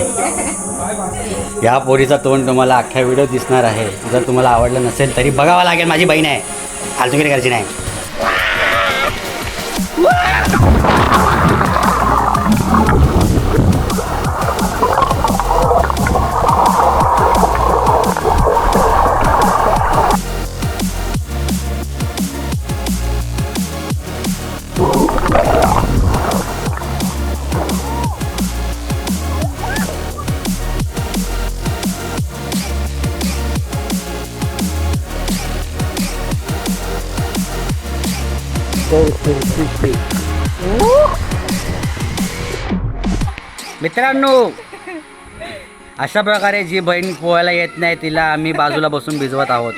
या पोरीचा तोंड तुम्हाला अख्ख्या व्हिडिओ दिसणार आहे. जर तुम्हाला आवडलं नसेल तरी बघावं लागेल. माझी बहीण आहे. फालतुगिरी करायची नाही. मित्रांनो अशा प्रकारे जी बहीण पोहायला येत नाही तिला आम्ही बाजूला बसून भिजवत आहोत.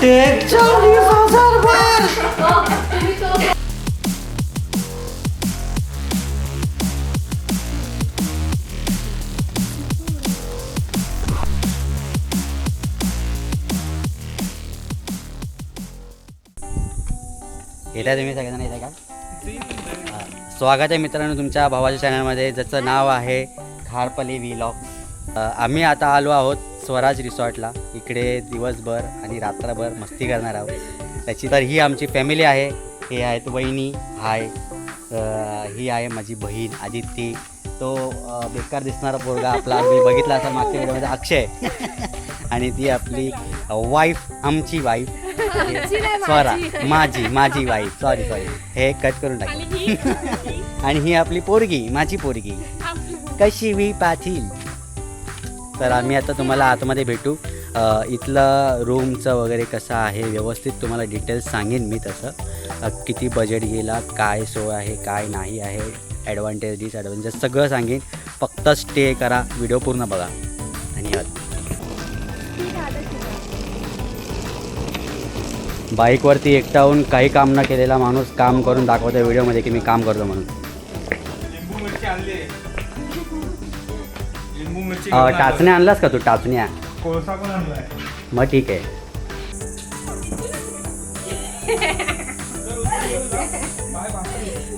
टेक चाळीस हजार बार तुम्ही सगळ्यांना येता का? स्वागत आहे मित्रांनो तुमच्या भावाच्या चॅनलमध्ये ज्याचं नाव आहे खारपली व्लॉग आम्ही आता आलो आहोत स्वराज रिसॉर्टला. इकडे दिवसभर आणि रात्रभर मस्ती करणार आहोत. त्याची तर ही आमची फॅमिली आहे. हे आहेत वहिनी हाय. ही आहे माझी बहीण आदिती तो बेकार दिसणारा पोरगा आपला मी बघितला असेल मागच्या व्हिडिओमध्ये अक्षय. आणि ती आपली वाईफ आमची वाईफ स्वरा माझी. माझी वाईफ सॉरी सॉरी हे कट करून टाकली आणि ही आपली पोरगी माझी पोरगी. कशी वी पाटील. तर आम्ही आता तुम्हाला आतमध्ये भेटू. इथलं रूमचं वगैरे कसं आहे व्यवस्थित तुम्हाला डिटेल्स सांगेन मी तसं. किती बजेट गेला काय सोय आहे काय नाही आहे ॲडव्हान्टेज डिसॲडव्हान्टेज सगळं सांगेन. फक्त स्टे करा व्हिडिओ पूर्ण बघा. धन्यवाद. बाईकवरती एकटाहून काही काम न केलेला माणूस काम करून दाखवतो व्हिडिओमध्ये की मी काम करतो म्हणून. लिंबू मिरची घेऊन आलो. टाचण्या आणलास का तू? टाचण्या. कोळसा पण आणलाय. मग ठीक आहे.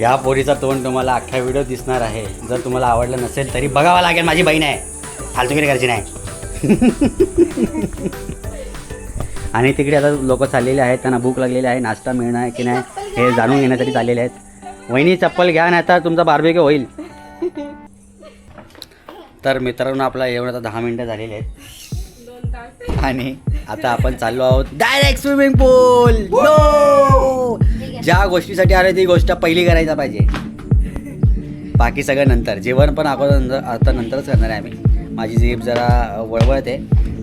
या पोरीचा तोंड तुम्हाला अख्ख्या व्हिडिओ दिसणार आहे. जर तुम्हाला आवडलं नसेल तरी बघावं लागेल माझी बहीण आहे. फालतुगिरी करायची नाही. आणि तिकडे आता लोक चाललेले आहेत त्यांना भूक लागलेली आहे नाश्ता मिळणार आहे की नाही हे जाणून घेण्यासाठी चाललेले आहेत. वहिनी चप्पल घ्या नाही तर तुमचा बार्बेक्यू होईल. तर मित्रांनो आपला येऊन आता दहा मिनटं झालेले आहेत. आणि आता आपण चाललो आहोत डायरेक्ट स्विमिंग पूल नो ज्या गोष्टीसाठी आले ती गोष्ट पहिली करायला पाहिजे. बाकी सगळं नंतर. जेवण पण आपण नंतर आता नंतरच करणार आहे आम्ही. माझी जीप जरा वळवळते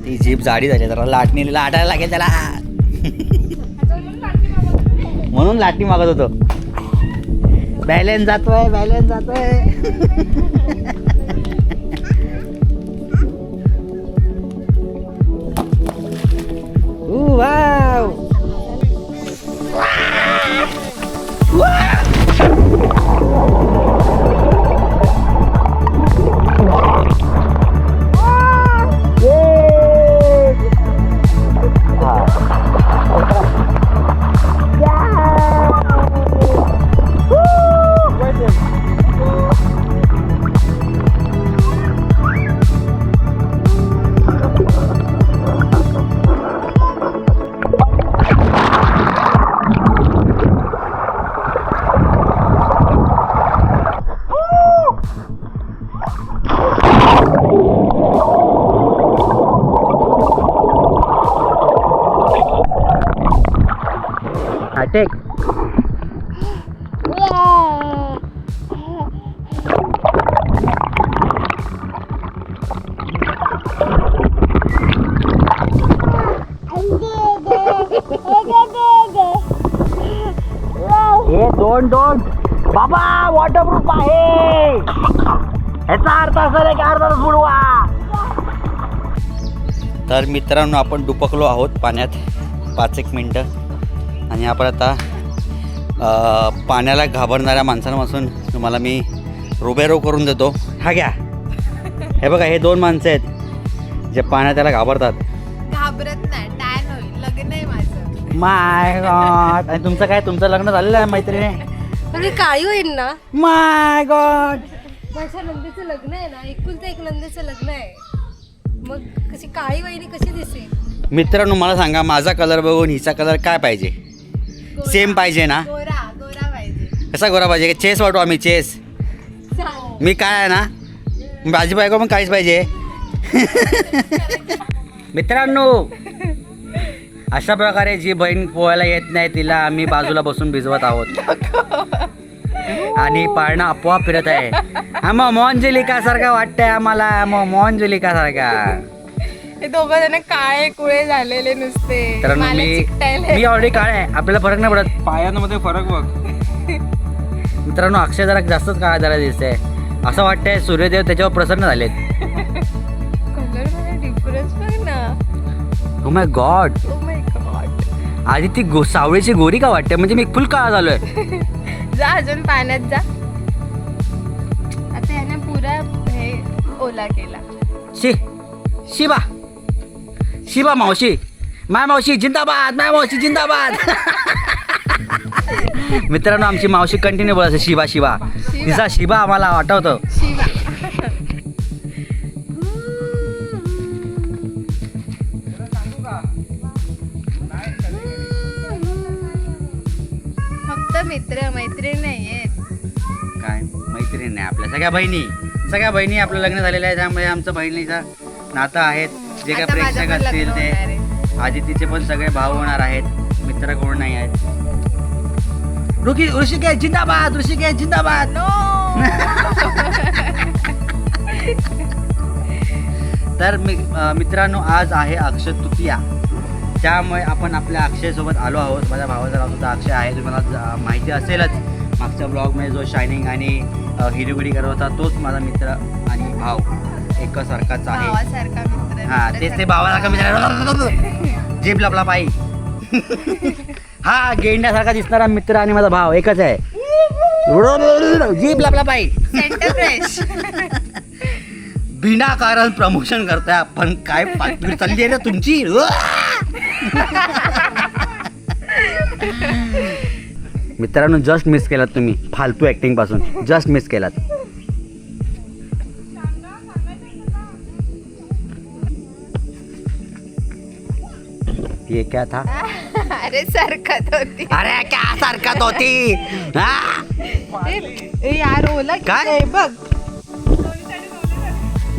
ती जीप जाडी झाली जरा लाटणी लाटायला लागेल त्याला. म्हणून लाटणी मागत होतो. बॅलेन्स जातोय बॅलेन्स जातोय. तर मित्रांनो आपण डुपकलो आहोत पाण्यात. पाच एक मिनटं. आणि आपण आता अ, पाण्याला घाबरणाऱ्या माणसांपासून तुम्हाला मी रुबेरो करून देतो. हा घ्या. हे बघा हे दोन माणसं आहेत जे पाण्यात त्याला घाबरतात. घाबरत नाही टॅन होईल. लग्न आहे माझं. माय गॉड आणि तुमचं काय? तुमचं लग्न झालेलं आहे मैत्रिणी? म्हणजे काळी होईल ना. माय गॉड माझ्या नंदेचं लग्न आहे ना एकुलतं एक नंदेचं लग्न आहे. मग कशी काळी वहिनी कशी दिसेल? मित्रांनो मला सांगा माझा कलर बघून हिचा कलर काय पाहिजे. सेम पाहिजे ना? गोरा गोरा पाहिजे. कसा गोरा पाहिजे? चेस वाटू आम्ही चेस मी काय आहे ना माझी बायको पण काहीच पाहिजे. मित्रांनो अशा प्रकारे जी बहीण पोहायला येत नाही तिला आम्ही बाजूला बसून भिजवत आहोत. आणि पाळणं आपोआप फिरत आहे. हा मग मोहनजुलिका सारखा वाटतंय आम्हाला. मग मोहनजुलिका सारखा. हे दोघं जण काळे कुळे झालेले नुसते. तर मला मी चिकटायले. मी ऑलरेडी काळ आहे. आपल्याला फरक नाही पडत. पायांमध्ये फरक बघ. मित्रांनो अक्षय जरा जास्तच काळा जरा दिसतंय. असं वाटतंय सूर्यदेव त्याच्यावर प्रसन्न झालेत. कलरमध्ये डिफरन्स बघ ना. ओ my God oh my god आधी ती गो सावळीची गोरी का वाटते? म्हणजे मी फुल काळा झालोय. जा अजून पाण्यात जा. आता याने पुरा हे ओला केला. शी शिबा. शिबा मावशी. माय मावशी जिंदाबाद माय मावशी जिंदाबाद. मित्रांनो आमची मावशी कंटिन्यू बोलायचं शिबा शिबा. तिचा शिबा आम्हाला आठवतं. शिवा मित्र मैत्रीण नाहीयेत काय? मैत्रीण नाही आपल्या. सगळ्या बहिणी. सगळ्या बहिणी आपलं लग्न झालेलं आहे त्यामुळे आमचं बहिणीचं नातं आहेत. जे काय आता माझं प्रेक्षक पण लग्न असतील ते. होणार आहे. आदितीचे पण सगळे भाऊ होणार आहेत. मित्र कोण नाही आहेत. ऋषी ऋषिकेश जिंदाबाद ऋषिकेश जिंदाबाद. तर मी अं, मित्रांनो आज आहे अक्षय तृतीया. त्यामुळे आपण आपल्या अक्षयसोबत आलो आहोत. माझ्या भावाचा नाव सुद्धा अक्षय आहे. तुम्हाला माहिती असेलच मागच्या ब्लॉगमध्ये जो शायनिंग आणि हिरोगिरी करत होता तोच माझा मित्र आणि भाव एकसारखाच आहे. हा तेच ते भावासारखा मित्र जीप लपला पायी हा गेंड्यासारखा दिसणारा मित्र आणि माझा भाव एकच आहे. जीप लपला फ्रेश बिना कारण प्रमोशन करताय आपण. काय पाठवी चालली आहे रे तुमची? मित्रांनो जस्ट मिस केलात तुम्ही. फालतू ऍक्टिंगपासून. जस्ट मिस केलात. ये क्या था? अरे सरकत होती. अरे क्या सारखत होती? हा? ए, यार ओला काय? बघ.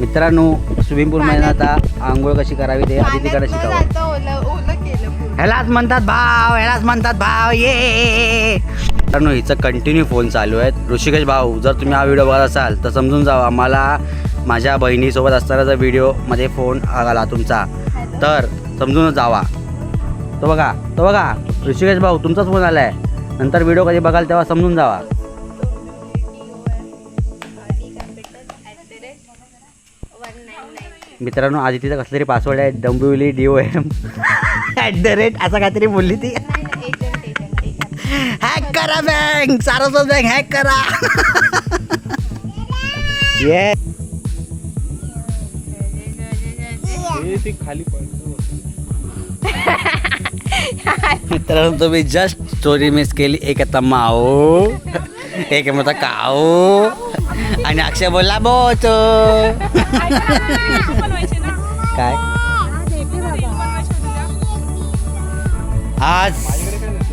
मित्रांनो स्विमिंग पूल मध्ये आता आंघोळ कशी करावी ते आधी तिकडे शिकावं. जाता ओलं. ह्यालाच म्हणतात भाव ह्यालाच म्हणतात भाव ये. मित्रांनो हिचं कंटिन्यू फोन चालू आहेत. ऋषिकेश भाऊ जर तुम्ही हा व्हिडिओ बघत असाल तर समजून जावा मला माझ्या बहिणीसोबत असताना जर व्हिडिओमध्ये फोन आला तुमचा तर समजून जावा. तो बघा तो बघा ऋषिकेश भाऊ तुमचाच फोन आला आहे नंतर व्हिडिओ कधी बघाल तेव्हा समजून जावा. मित्रांनो आधी तिचा कसला तरी पासवर्ड आहे Dombivli D O M. At the rate असं काहीतरी बोलली ती. हॅक करा बँक सारस्वत बँक हॅक करा. ये ते खाली पडतो मित्रांनो तुम्ही जस्ट स्टोरी मिस केली. एक आता माओ एक म्हणता काओ आणि अक्षय बोलला बोच. काय? आज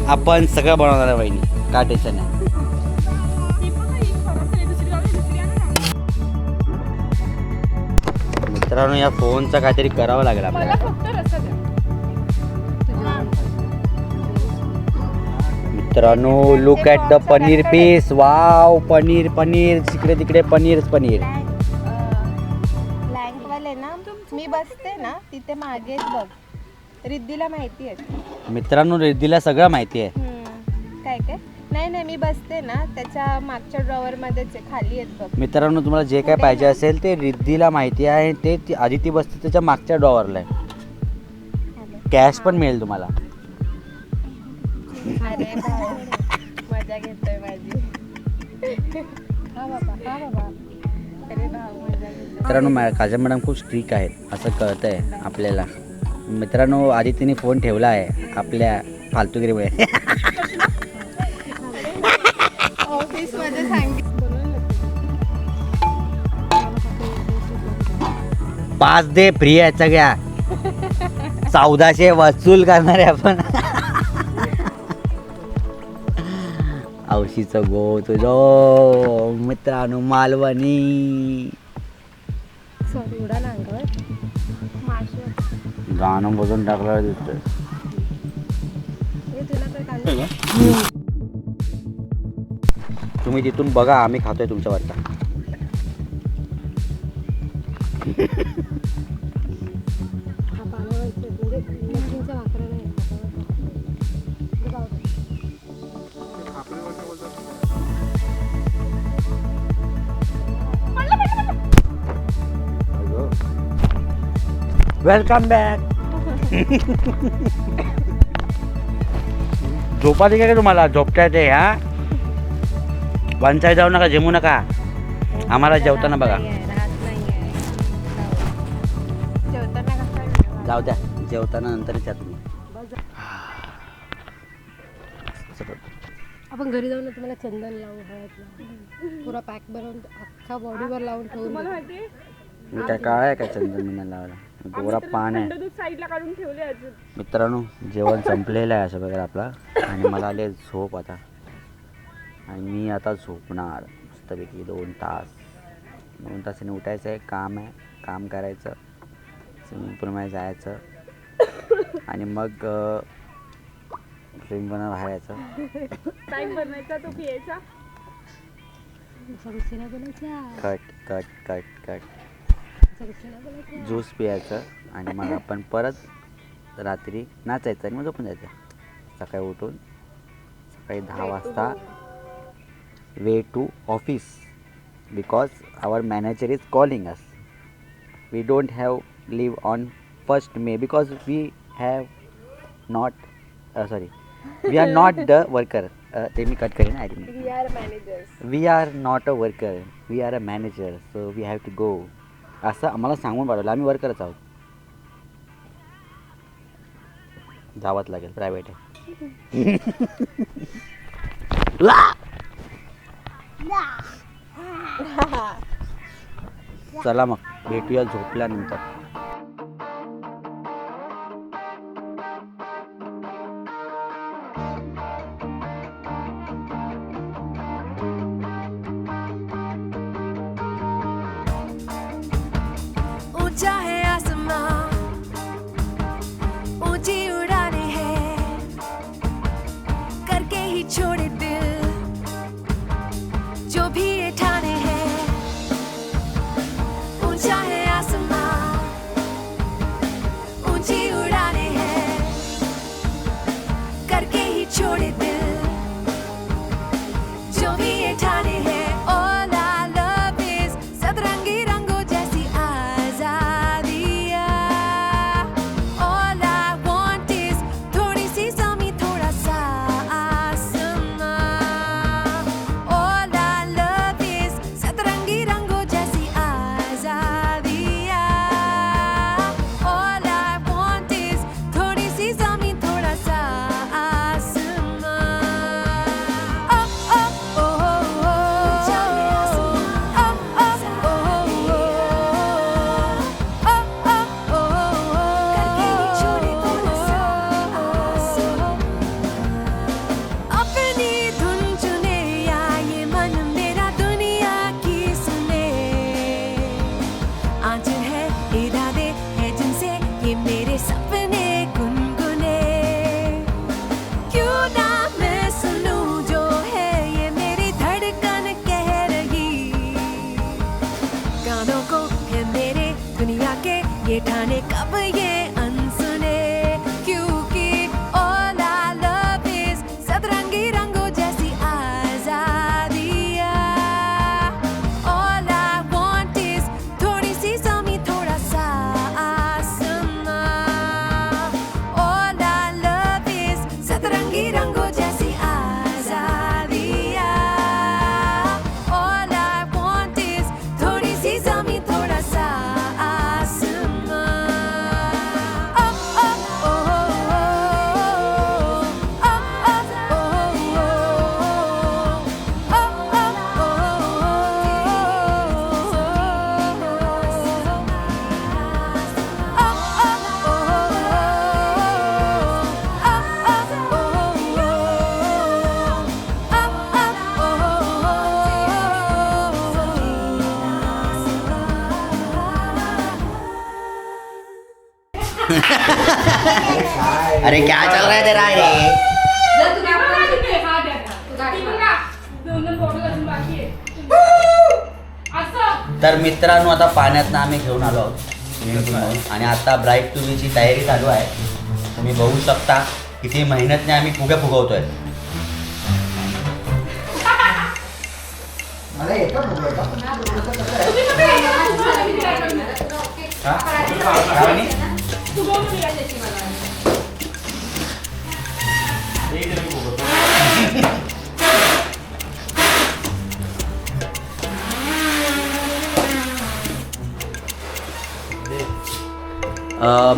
आपण सगळं बनवणार आहे बहिणी काय टेन्शन नाही मित्रांनो या फोनचं काहीतरी करावं लागेल आपल्याला. मित्रांनो look at the paneer piece wow paneer paneer. तिकडे तिकडे पनीर पनीर. ना मी बसते ना तिथे मागेच बघ. रिद्धीला माहिती आहे. मित्रांनो रिद्धीला सगळं माहिती आहे. काय काय? नाही नाही नेहमी बसते ना. त्याच्या मागच्या ड्रॉवर मध्येच आहे, खाली आहेत बघ. मित्रांनो तुम्हाला जे काय पाहिजे असेल ते रिद्धीला माहिती आहे. ते ती- आधी ती बसते त्याच्या मागच्या डॉवरला आहे. कॅश पण मिळेल तुम्हाला. अरे भाऊ, मजा घेतोय माझी. हा बाबा हा बाबा. अरे भाऊ मजा घेतोय. मित्रांनो मॅ काजल मॅडम खूप स्ट्रिक आहेत. असं कळतंय आपल्याला. मित्रांनो आदित्यने फोन ठेवला आहे आपल्या फालतूगिरीमुळे पाच दे फ्री आहे सगळ्या चौदाशे वसूल करणारे आपण. औशीचं गो तुझो. मित्रांनो मालवणी. गाणं बघून टाकलं दिसतोय हे तुला तर काढलं तुम्ही तिथून बघा आम्ही खातोय तुमच्यावरचा हा वेलकम बॅक झोपा दे का तुम्हाला? झोपता येते हा? वन साईड जाऊ नका जेमू नका. आम्हाला जेवताना बघा. जाऊ द्या जेवताना नंतरच या तुम्ही. आपण घरी जाऊन ना तुम्हाला चंदन लावू हळद पुरा पॅक बनवून अख्खा बॉडीवर लावून. मी काय काय आहे काय चंदन मी लावला गोरा पान आहे. साईडला काढून ठेवले अजून. मित्रांनो जेवण संपलेलं आहे असं वगैरे आपला. आणि मला आले झोप आता. आणि मी आता झोपणार. मस्तपैकी दोन तास. दोन तासाने उठायचं आहे काम आहे. काम करायचं. स्विमिंग पूलमध्ये जायचं. आणि मग स्विमिंग पूलला बाहेर यायचं. टाइम बनवायचा तो पियायचा. Cut cut cut cut juice प्यायचं आणि मग आपण परत रात्री नाचायचं आणि मग झोपून जायचं. सकाळी उठून सकाळी दहा वाजता way to office because our manager is calling us we don't have leave on first May because we have not sorry we are not the worker ते मी कट करेन I we are managers we are not a worker we are a manager so we have to go असं आम्हाला सांगून पाठवलं आम्ही वर्करच आहोत. जावंच लागेल प्रायव्हेट आहे. चला मग भेटूया झोपल्यानंतर. चाहे अरे क्या चल रहा है तेरा रे तर मित्रांनो आता पाण्यातनं आम्ही घेऊन आलो आहोत. आणि आता ब्राईट टुबीची तयारी चालू आहे. तुम्ही बघू शकता किती मेहनतने आम्ही फुगे फुगवतोय. मला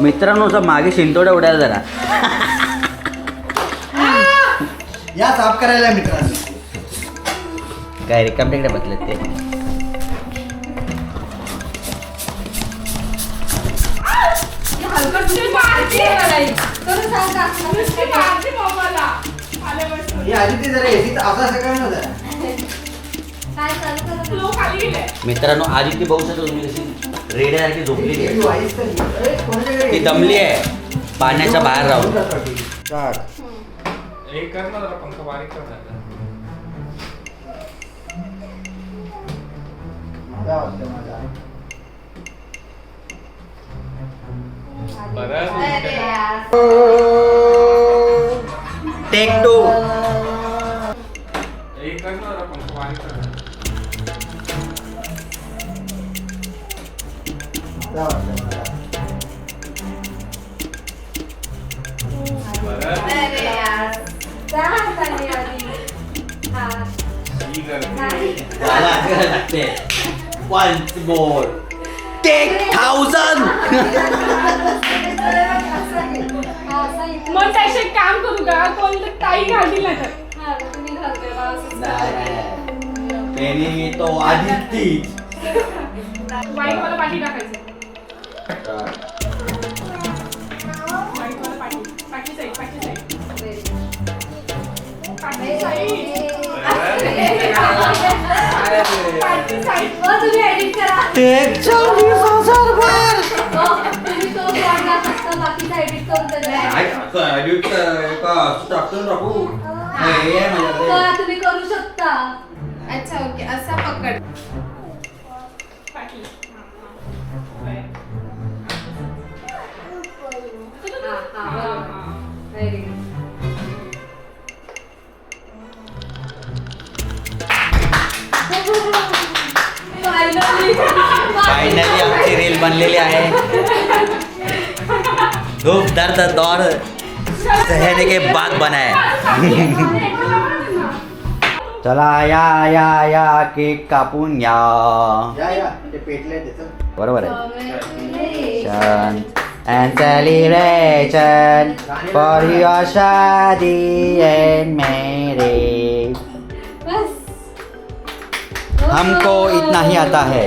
मित्रांनो मागे शिंतोड्या उडायला जरा. या साफ करायला मित्रांनो. काय रिकाम टेकडे बसलेत ते. मित्रांनो बघू शकतो तुम्ही कशी रेड्यासारखी झोपलेली ही आहे ही. कोणाच्याकडे ती? दमली आहे पाण्याच्या बाहेर राहून चार. एक कर ना जरा पंखा बारीक कर. माझा वाजतोय, माझा. बरं टेक टू एक कर ना बारीक कर जरा. माझा वाजतोय, माझा. बरं ही टेक काम करू का कोणतं ताई घालील ना तर ट्रेनिंग तो आदित्य वाईट मला पाठी टाकायचं. वाईट मला पाठी. पाठी साईड पाठी साईड. पाठी साईड. पाठी साईड तुम्ही एडिट करा. टेक चाळीस हजार वर. हो, तुम्ही तो vlog ला फक्त बाकीचा एडिट करून त्याला हा, तुम्ही करू शकता. अच्छा ओके. असा पकड. पाठी हा, हा, बरोबर. Very good. Finally. फायनली आमची रील बनलेली आहे. खूप दर्द दौर सहने के बाद बनाय चला या या या केक कापून या। बरोबर आहे. and celebration for your Shaadi and marriage. बस. हमको इतना ही आता है।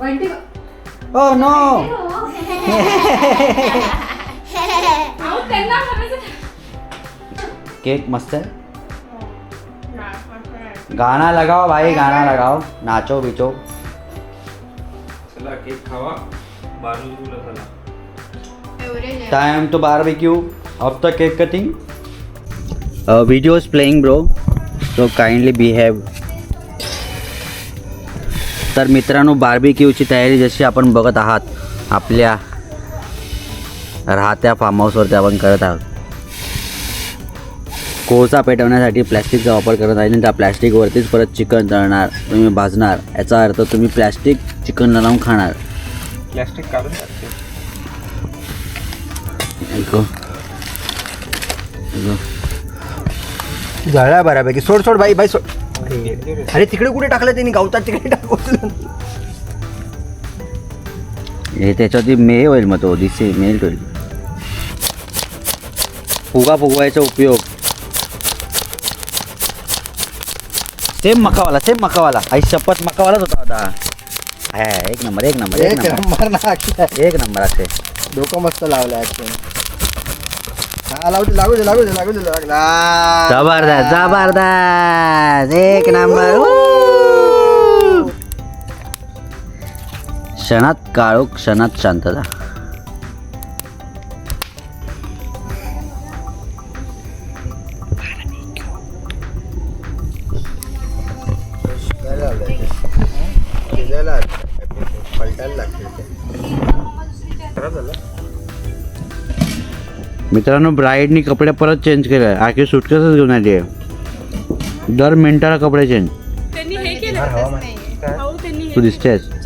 बंटी ओ केक मस्त है? गाना लगाओ भाई गाना लगाओ। नाचो बिचो। चला केक खावा। Time to barbecue of the cake cutting video is playing bro so kindly behave तर मित्रांनो बार्बिक्यूची तयारी जशी आपण बघत आहात आपल्या राहत्या फार्म हाऊसवरती आपण करत आहोत. कोळसा पेटवण्यासाठी प्लॅस्टिकचा वापर करत आहे आणि त्या प्लॅस्टिकवरतीच परत चिकन तळणार तुम्ही भाजणार. याचा अर्थ तुम्ही प्लॅस्टिक चिकनला लावून खाणार. प्लॅस्टिक काढून जळला बऱ्यापैकी. सोड सोड बाई बाई सोड. अरे तिकडे कुठे टाकलं त्यांनी? गावतात तिकडे टाकलं हे त्याच्यावरती मे होईल मग तो दिसे मेल होईल फुगा फुगवायचा उपयोग. Same मकावाला same मकावाला. आई शपथ मकावालाच होता होता हा, एक नंबर एक नंबर एक नंबर नंबर ना अक्षय. एक नंबर असे. डोकं मस्त लावलं अक्षय हा लावू दे लागू दे लागू दे लागू दे लागला जबरदस्त जबरदस्त. एक नंबर क्षणात काळो क्षणात शांतता. मित्रांनो ब्राईडनी कपडे परत चेंज केले. आखी सुटकेसच घेऊन आली आहे. दर मिनिटाला कपडे चेंज तू दिसतेस.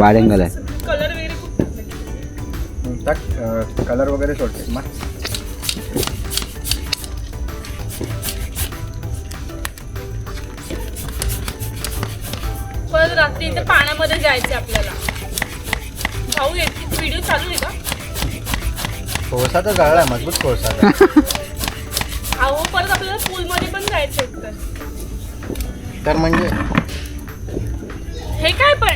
वाढ अँगल आहे कलर वगैरे खूप टाकले. कलर वगैरे सोडते मग परत रात्री इथे पाण्यामध्ये जायचे आपल्याला. भाऊ व्हिडिओ चालू आहे का? कोळसा तर जळला मजबूत कोळसा. अहो परत आपल्याला पूलमध्ये पण जायचं तर तर म्हणजे? हे काय पण?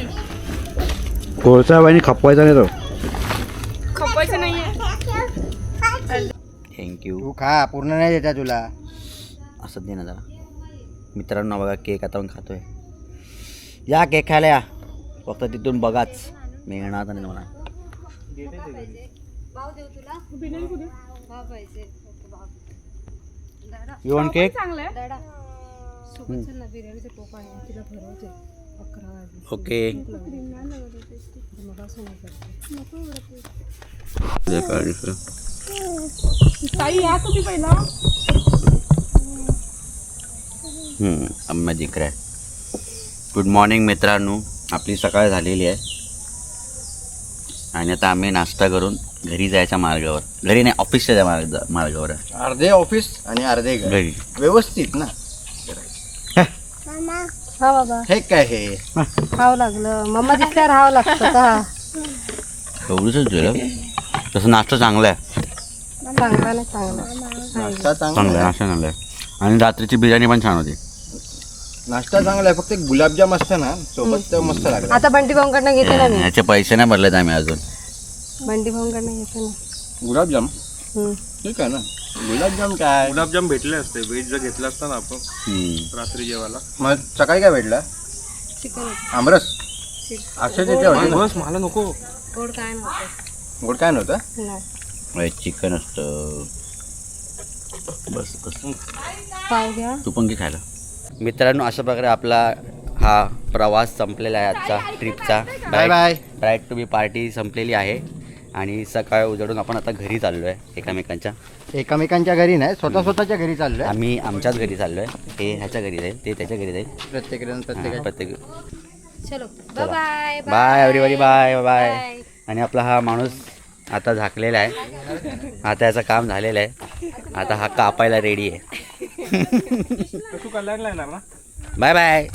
कोळसा आणि खपवायचा नाही तो. खपवायचं नाहीये. थँक्यू तू खा पूर्ण नाही देता तुला. असं दे ना जरा. मित्रांनो बघा केक आता पण खातोय. या केक खायला या. फक्त तिथून बघाच. मी येणार नाही मला भाव देऊ तुला भाव पाहिजे ओके, भाव. दादा यू वॉन्ट केक चांगलं आहे. दादा सोबत चल ना बिर्याणीचे टोप आहे. तिला भरवते. अकरा वाजले ओके. ताई या तुम्ही पहिला. रहा है गुड मॉर्निंग मित्रांनो. आपली सकाळ झालेली आहे. आणि आता आम्ही नाश्ता करून घरी जायच्या मार्गावर. घरी नाही ऑफिसच्या मार्ग मार्गावर आहे. अर्धे ऑफिस आणि अर्धे घरी. व्यवस्थित ना? हा बाबा. हे काय हे? हाव लागलं. मम्मा दिसल्यावर हाव लागतं का? एवढंच झालं तसं नाश्ता चांगला आहे. चांगला नाही चांगला नाश्ता चांगला आहे. चांगला आहे. नाश्ता चांगला आहे. आणि रात्रीची बिर्याणी पण छान होती. नाश्ता चांगला आहे फक्त एक गुलाबजाम असतं ना सोबत तर मस्त लागला आता बंटी भाऊंकडनं घेते ना मी. ह्याचे पैसे नाही भरलेत आम्ही अजून. बंटी भाऊंकडनं घेते ना. गुलाबजाम? हम्म. ठीक आहे ना? गुलाबजाम काय? गुलाबजाम भेटले असते. व्हेज जर घेतलं असतं ना आपण हम्म. रात्री जेवायला. मग सकाळी काय भेटलं? चिकन आमरस? अक्षय तिथे बस मला नको. गोड काय नव्हतं. गोड काय नव्हतं? नाही. चिकन असतं. बस बस. पाव घ्या. तू पण घे खायला. मित्रांनो अशा प्रकारे आपला हा प्रवास संपलेला आहे आजचा ट्रिपचा bye bye bright to be party संपलेली आहे. आणि सकाळ उजडून आपण आता घरी चाललो आहे एकमेकांच्या. एकमेकांच्या घरी नाही स्वतः स्वतःच्या घरी चाललोय. आम्ही आमच्याच घरी चाललो आहे ते ह्याच्या घरी जाईल ते त्याच्या घरी जाईल. प्रत्येक जण प्रत्येक प्रत्येक चलो. Bye bye bye everybody bye bye आणि आपला हा माणूस आता झाकलेला आहे. आता याचं काम झालेलं आहे. आता हा कापायला रेडी आहे. Bye bye